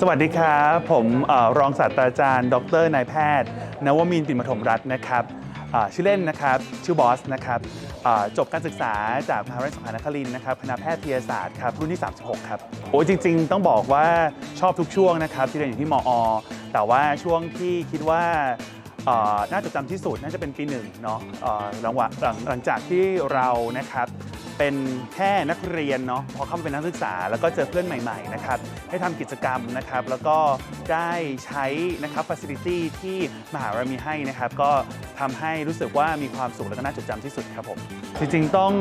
สวัสดีครับ ผมอรองศาสตราจารย์ ดรนายแพทย์ นวมินทร์ปิ่นปฐมรัตน์นะครับชื่อเล่นนะครับชื่อบอสนะครับจบการศึกษาจากมหาวิทยาลัยสงขลานครินทร์นะครับคณะแพทยศาสตร์ครับรุ่นที่ 36 ครับโอ้จริง ๆ ต้องบอกว่าชอบทุกช่วงนะครับที่เรียนอยู่ที่มอ แต่ว่าช่วงที่คิดว่าน่าจดจำที่สุดน่าจะเป็นปีหนึ่งเนาะหลังจากที่เรานะครับ เป็นแค่นักเรียนเนาะพอเข้ามาเป็นนักศึกษา แล้วก็เจอเพื่อนใหม่ๆนะครับให้ทำกิจกรรมนะครับ แล้วก็ได้ใช้นะครับฟัซิลิตี้ที่มหาวิทยาลัยมีให้นะครับ ก็ทำให้รู้สึกว่ามีความสุขและก็น่าจดจำที่สุดครับผม จริงๆต้อง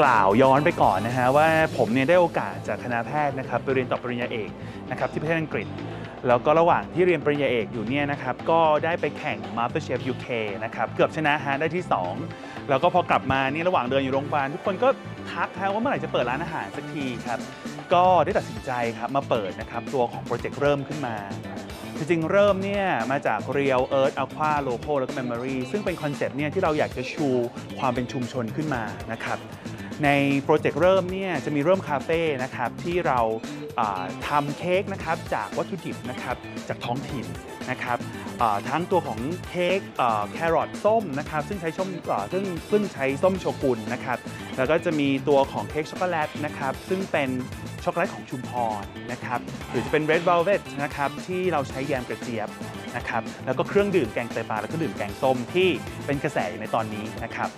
กล่าวย้อนไปก่อนนะฮะว่าผมเนี่ยได้โอกาสจากคณะแพทย์นะครับไปเรียนต่อปริญญาเอกนะครับที่ประเทศอังกฤษ แล้วก็ระหว่างที่เรียนปริญญาเอกอยู่เนี่ยนะครับก็ได้ไปแข่ง MasterChef UK นะครับเกือบชนะฮะได้ที่ 2 แล้วก็พอกลับมานี่ระหว่างเดินอยู่โรงพยาบาลทุกคนก็ทักฮะว่าเมื่อไหร่จะเปิดร้านอาหารสักทีครับก็ได้ตัดสินใจครับมาเปิดนะครับตัวของโปรเจกต์เริ่มขึ้นมาจริงๆเริ่มเนี่ยมาจาก Real Earth Aqua Local แล้วก็ Memory ซึ่งเป็นคอนเซปต์เนี่ยที่เราอยากจะชูความเป็นชุมชนขึ้นมานะครับ ในโปรเจกต์เริ่มเนี่ยจะมีเริ่มคาเฟ่นะครับที่เราทำเค้กนะครับจากวัตถุดิบนะครับจากท้องถิ่นนะครับทั้งตัวของเค้กแครอทส้มนะครับซึ่งใช้ส้มอ่าซึ่งซึ่งใช้ส้มโชกุนนะครับแล้วก็จะมีตัวของเค้กช็อกโกแลตนะครับซึ่งเป็นช็อกโกแลตของชุมพรนะครับหรือจะเป็น red velvet นะครับที่เราใช้แยมกระเจี๊ยบนะครับแล้วก็เครื่องดื่มแกงไตปลาแล้วก็ดื่มแกงส้มที่เป็นกระแสอยู่ในตอนนี้นะครับ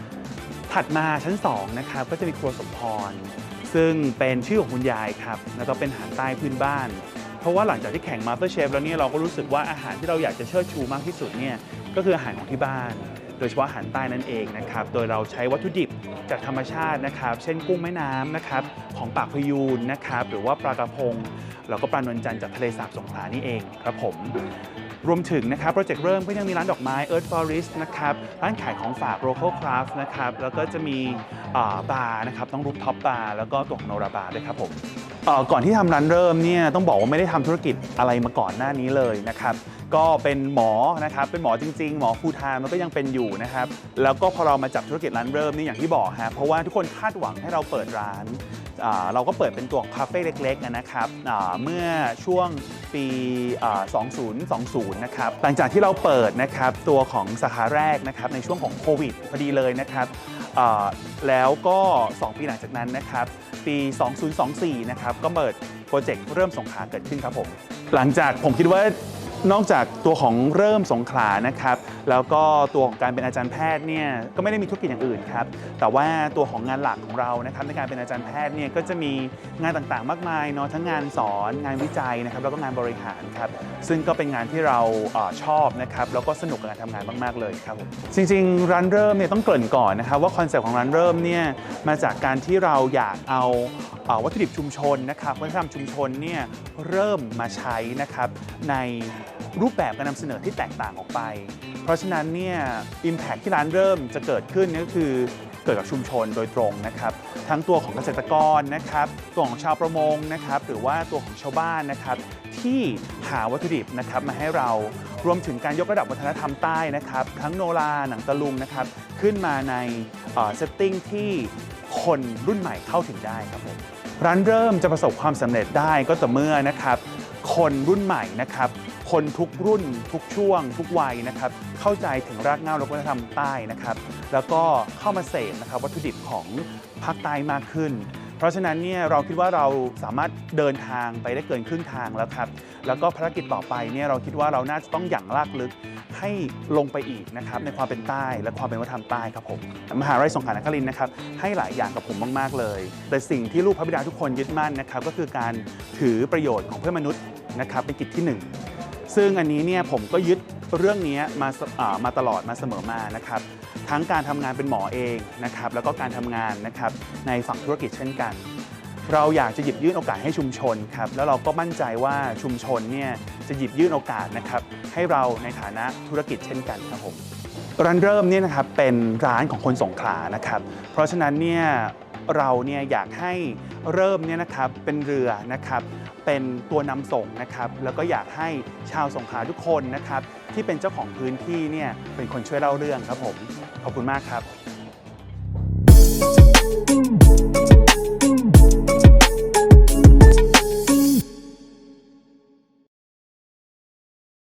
ถัดมาชั้น2นะครับก็จะมีครัวสมพร ซึ่งเป็นชื่อของคุณยายครับ แล้วก็เป็นอาหารใต้พื้นบ้าน เพราะว่าหลังจากที่แข่ง Master Chef แล้วเนี่ยเราก็รู้สึกว่าอาหารที่เราอยากจะเชิดชูมากที่สุดเนี่ยก็คืออาหารของที่บ้าน โดยเฉพาะอาหารใต้นั่นเองนะครับ โดยเราใช้วัตถุดิบจากธรรมชาตินะครับ เช่นกุ้งแม่น้ำนะครับของปากพยูนนะครับหรือว่าปลากระพงแล้วก็ปลานวลจันทร์จากทะเลสาบสงขลานี่เองครับผม รวมถึงนะครับโปรเจกต์เริ่มก็ยังมีร้านดอกไม้ Earth Forest นะครับร้านขายของฝาก Local Craft นะครับแล้วก็จะมีบาร์นะครับต้องรูปท็อปบาร์แล้วก็ตัวของโนราบาร์ด้วยครับผมก่อนที่ทำร้านเริ่มเนี่ยต้องบอกว่าไม่ได้ทำธุรกิจอะไรมาก่อนหน้านี้เลยนะครับก็เป็นหมอนะครับเป็นหมอจริง ๆ หมอฟูทามแล้วก็ยังเป็นอยู่นะครับแล้วก็พอเรามาจับธุรกิจร้านเริ่มนี่อย่างที่บอกฮะเพราะว่าทุกคนคาดหวังให้เราเปิดร้าน เราก็เปิดเป็นตัวคาเฟ่เล็กๆนะครับเมื่อช่วงปี 2020 นะครับหลังจากที่เราเปิดนะครับตัวของสาขาแรกนะครับในช่วงของโควิดพอดีเลยนะครับแล้วก็ 2 ปีหลังจากนั้นนะครับปี 2024 นะครับก็เปิดโปรเจกต์เริ่มสงขาเกิดขึ้นครับผม หลังจากผมคิดว่านอกจากตัวของเริ่มสงขลานะครับ แล้วก็ตัวของการเป็นอาจารย์แพทย์เนี่ยก็ไม่ได้มีธุรกิจอย่างอื่นครับแต่ว่าตัวของงานหลักของเรานะครับในการเป็นอาจารย์แพทย์เนี่ยก็จะมีงานต่างๆ มากมายเนาะทั้งงานสอนงานวิจัยนะครับแล้วก็งานบริหารครับซึ่งก็เป็นงานที่เราอชอบนะครับแล้วก็สนุกกับการทำงานมากๆเลยครับผมจริงๆร้านเริ่มเนี่ยต้องเกริ่นก่อนนะครับว่าคอนเซ็ปต์ของร้านเริ่มเนี่ยมาจากการที่เราอยากเอาวัตถุดิบชุมชนนะครับวัฒนธรรมชุมชนเนี่ยเริ่มมาใช้นะครับในรูปแบบการนำเสนอที่แตกต่างออกไป เพราะฉะนั้นเนี่ยอิมแพคที่ร้านเริ่มจะเกิดขึ้นก็คือเกิดกับชุมชนโดยตรงนะครับ ทั้งตัวของเกษตรกรนะครับตัวของชาวประมงนะครับ หรือว่าตัวของชาวบ้านนะครับ ที่หาวัตถุดิบนะครับมาให้เรารวมถึงการยกระดับวัฒนธรรมใต้นะครับ ทั้งโนราหนังตะลุงนะครับ ขึ้นมาในเซตติ้งที่คนรุ่นใหม่เข้าถึงได้ครับผมร้านเริ่มจะประสบความสำเร็จได้ก็ต่อเมื่อนะครับ คนรุ่นใหม่นะครับ คนทุกรุ่นทุกช่วง ทุกวัยนะครับเข้าใจถึงรากเหง้าและวัฒนธรรมใต้นะครับ แล้วก็เข้ามาเสพนะครับวัตถุดิบของภาคใต้มากขึ้น เพราะฉะนั้นเนี่ยเราคิดว่าเราสามารถเดินทางไปได้เกินครึ่งทางแล้วครับแล้วก็ภารกิจต่อไปเนี่ยเราคิดว่าเราน่าจะต้องอย่างลากลึกให้ลงไปอีกนะครับในความเป็นใต้และความเป็นวัฒนธรรมใต้ครับผมมหาวิทยาลัยสงขลานครินทร์นะครับให้หลายอย่างกับผมมาก ๆ เลย แต่สิ่งที่ลูกพระบิดาทุกคนยึดมั่นนะครับก็คือการถือประโยชน์ของเพื่อนมนุษย์นะครับเป็นกิจที่หนึ่ง ซึ่งอันนี้เนี่ยผมก็ยึดเรื่องนี้มาามาตลอดมาเสมอมานะครับทั้งการทำงานเป็นหมอเองนะครับแล้วก็การทำงานนะครับในฝั่งธุรกิจเช่นกัน เราอยากจะหยิบยื่นโอกาสให้ชุมชนครับแล้วเราก็มั่นใจว่าชุมชนเนี่ยจะหยิบยื่นโอกาสนะครับให้เราในฐานะธุรกิจเช่นกันครับผมร้านเริ่มเนี่ยนะครับเป็นร้านของคนสงขลานะครับ เพราะฉะนั้นเนี่ย เราเนี่ยอยากให้เริ่มเนี่ยนะครับเป็นเรือนะครับเป็นตัวนำส่งนะครับแล้วก็อยากให้ชาวสงขลาทุกคนนะครับที่เป็นเจ้าของพื้นที่เนี่ยเป็นคนช่วยเล่าเรื่องครับผมขอบคุณมากครับ